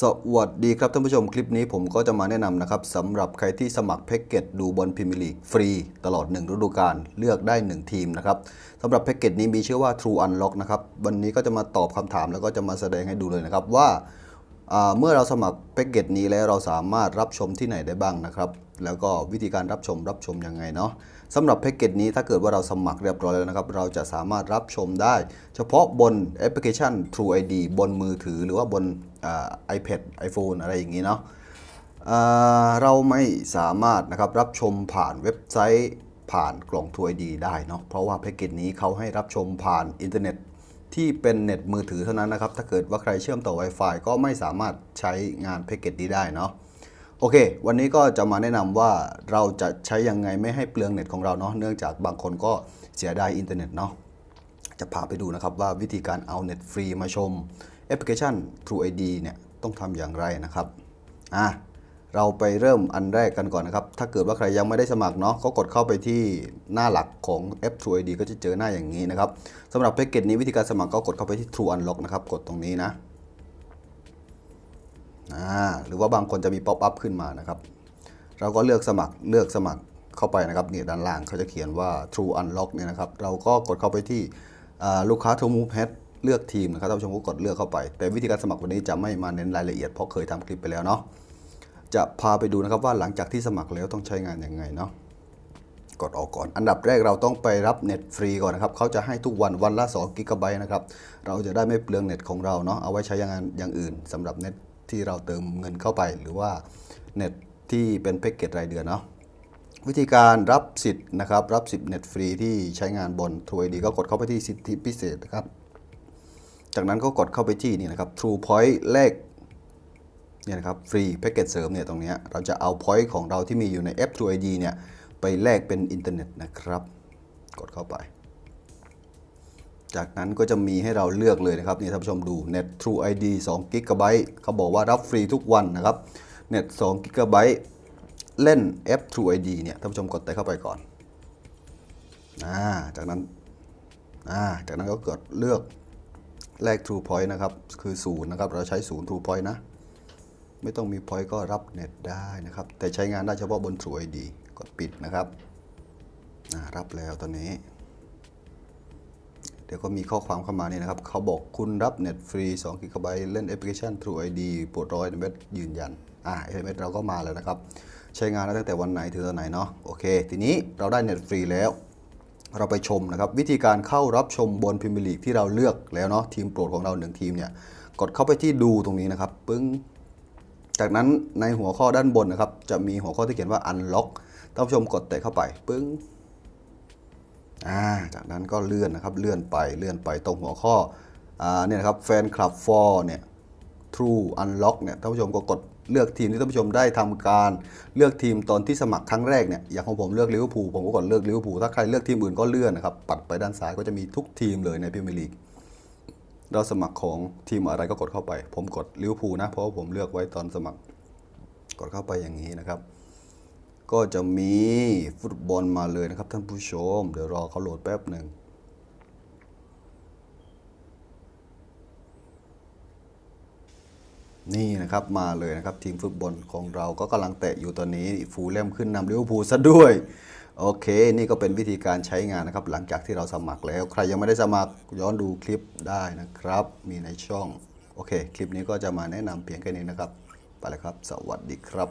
สวัสดีครับท่านผู้ชมคลิปนี้ผมก็จะมาแนะนำนะครับสำหรับใครที่สมัครแพ็กเกจดูบอลพรีเมียร์ลีกฟรี ตลอด 1 ฤดูกาลเลือกได้ 1 ทีมนะครับสำหรับแพ็กเกจนี้มีชื่อว่า True Unlock นะครับวันนี้ก็จะมาตอบคำถามแล้วก็จะมาแสดงให้ดูเลยนะครับว่าเมื่อเราสมัครแพ็กเกจนี้แล้วเราสามารถรับชมที่ไหนได้บ้างนะครับแล้วก็วิธีการรับชมรับชมยังไงเนาะสำหรับแพ็กเกจนี้ถ้าเกิดว่าเราสมัครเรียบร้อยแล้วนะครับ เราจะสามารถรับชมได้ เฉพาะบนแอปพลิเคชัน True ID บนมือถือหรือว่าบน iPad iPhone อะไรอย่างนี้เนาะเราไม่สามารถนะครับรับชมผ่านเว็บไซต์ผ่านกล่องทัว d ได้เนาะเพราะว่าแพ็กเกจนี้เขาให้รับชมผ่านอินเทอร์เน็ตที่เป็นเน็ตมือถือเท่านั้นนะครับ ถ้าเกิดว่าใครเชื่อมต่อ Wi-Fi ก็ไม่สามารถใช้งานแพ็กเกจนี้ได้เนาะโอเค วันนี้ก็จะมาแนะนำว่าเราจะใช้ยังไงไม่ให้เปลืองเน็ตของเราเนาะเนื่องจากบางคนก็เสียดายอินเทอร์เน็ตเนาะจะพาไปดูนะครับว่าวิธีการเอาเน็ตฟรีมาชม แอปพลิเคชัน True ID เนี่ยต้องทำอย่างไรนะครับอะเราไปเริ่มอันแรกกันก่อนนะครับ ถ้าเกิดว่าใครยังไม่ได้สมัครเนาะก็กดเข้าไปที่หน้าหลักของแอป True ID ก็จะเจอหน้าอย่างนี้นะครับสำหรับแพ็กเกจนี้วิธีการสมัครก็กดเข้าไปที่ True Unlock นะครับ กดตรงนี้นะอ่าหรือว่าบางคนจะมีป๊อปอัพขึ้นมานะครับ เราก็เลือกสมัครเลือกสมัครเข้าไปนะครับนี่ด้านล่างเขาจะเขียนว่า True Unlock เนี่ยนะครับ เราก็กดเข้าไปที่ลูกค้า True Move Pad เลือกทีมนะครับท่านผู้ชมก็กดเลือกเข้าไป แต่วิธีการสมัครวันนี้จะไม่มาเน้นรายละเอียดเพราะเคยทำคลิปไปแล้วเนาะจะพาไปดูนะครับว่าหลังจากที่สมัครแล้วต้องใช้งานยังไงเนาะกดออกก่อน อันดับแรกเราต้องไปรับเน็ตฟรีก่อนนะครับเขาจะให้ทุกวันวันละ2กิกะไบต์นะครับเราจะได้ไม่เปลืองเน็ตของเราเนาะเอาไว้ใช้งานอย่างอื่นสำหรับเน็ตที่เราเติมเงินเข้าไป หรือว่าเน็ตที่เป็นแพ็กเกจรายเดือนเนาะวิธีการรับสิทธิ์นะครับ รับสิทธิ์เน็ตฟรีที่ใช้งานบน True ID ก็กดเข้าไปที่สิทธิพิเศษนะครับ จากนั้นก็กดเข้าไปที่นี่นะครับ True Point เลขเนี่ยนะครับฟรีแพ็กเกจเสริมเนี่ยตรงนี้เราจะเอา point ของเราที่มีอยู่ในแอป True ID เนี่ยไปแลกเป็นอินเทอร์เน็ตนะครับ กดเข้าไป จากนั้นก็จะมีให้เราเลือกเลยนะครับนี่ท่านผู้ชมดู Net True ID 2 g b เขาบอกว่ารับฟรีทุกวันนะครับ Net 2 g b เล่นแอป True ID เนี่ยท่านผู้ชมกดไปเข้าไปก่อนอ่าจากนั้นอ่าจากนั้นก็กดเลือก แลก True Point นะครับ คือ0นะครับ เราใช้0 True Point นะ ไม่ต้องมี Point ก็รับเน็ตได้นะครับ แต่ใช้งานได้เฉพาะบน True ID กดปิดนะครับรับแล้วตอนนี้ เดี๋ยวก็มีข้อความเข้ามานี่นะครับ เขาบอกคุณรับเน็ตฟรี2กิกะไบต์เล่นแอปพลิเคชัน True ID ปวดร้อยเม็ดยืนยัน อ่าเอเม็ดเราก็มาแล้วนะครับ ใช้งานได้ตั้งแต่วันไหนถึงตอนไหนเนาะ โอเค ทีนี้เราได้เน็ตฟรีแล้ว เราไปชมนะครับ วิธีการเข้ารับชมบนพิมพ์ลีกที่เราเลือกแล้วเนาะทีมโปรดของเราหนึ่งทีมเนี่ยกดเข้าไปที่ดูตรงนี้นะครับปึ้งจากนั้นในหัวข้อด้านบนนะครับ จะมีหัวข้อที่เขียนว่า unlock ท่านผู้ชมกดแตะเข้าไปปึ้งอ่าจากนั้นก็เลื่อนนะครับเลื่อนไปเลื่อนไปตรงหัวข้ออ่าเนี่ยครับแฟนคลับ for เนี่ย True Unlock เนี่ยท่านผู้ชมก็กด เลือกทีมที่ท่านผู้ชมได้ทำการเลือกทีมตอนที่สมัครครั้งแรกเนี่ยอย่างของผมเลือกลิเวอร์พูลผมก็กดเลือกลิเวอร์พูลถ้าใครเลือกทีมอื่นก็เลื่อนนะครับปัดไปด้านซ้ายก็จะมีทุกทีมเลยในพรีเมียร์ลีกเราสมัครของทีมอะไรก็กดเข้าไป ผมกดลิเวอร์พูลนะเพราะว่าผมเลือกไว้ตอนสมัคร กดเข้าไปอย่างนี้นะครับ ก็จะมีฟุตบอลมาเลยนะครับท่านผู้ชม เดี๋ยวรอเขาโหลดแป๊บหนึ่ง นี่นะครับมาเลยนะครับทีมฟุตบอลของเราก็กำลังเตะอยู่ตอนนี้ฟูลแลมขึ้นนำลิเวอร์พูลซะด้วย โอเค นี่ก็เป็นวิธีการใช้งานนะครับ หลังจากที่เราสมัครแล้ว ใครยังไม่ได้สมัครย้อนดูคลิปได้นะครับ มีในช่อง โอเค คลิปนี้ก็จะมาแนะนำเพียงแค่นี้นะครับ ไปแล้วครับ สวัสดีครับ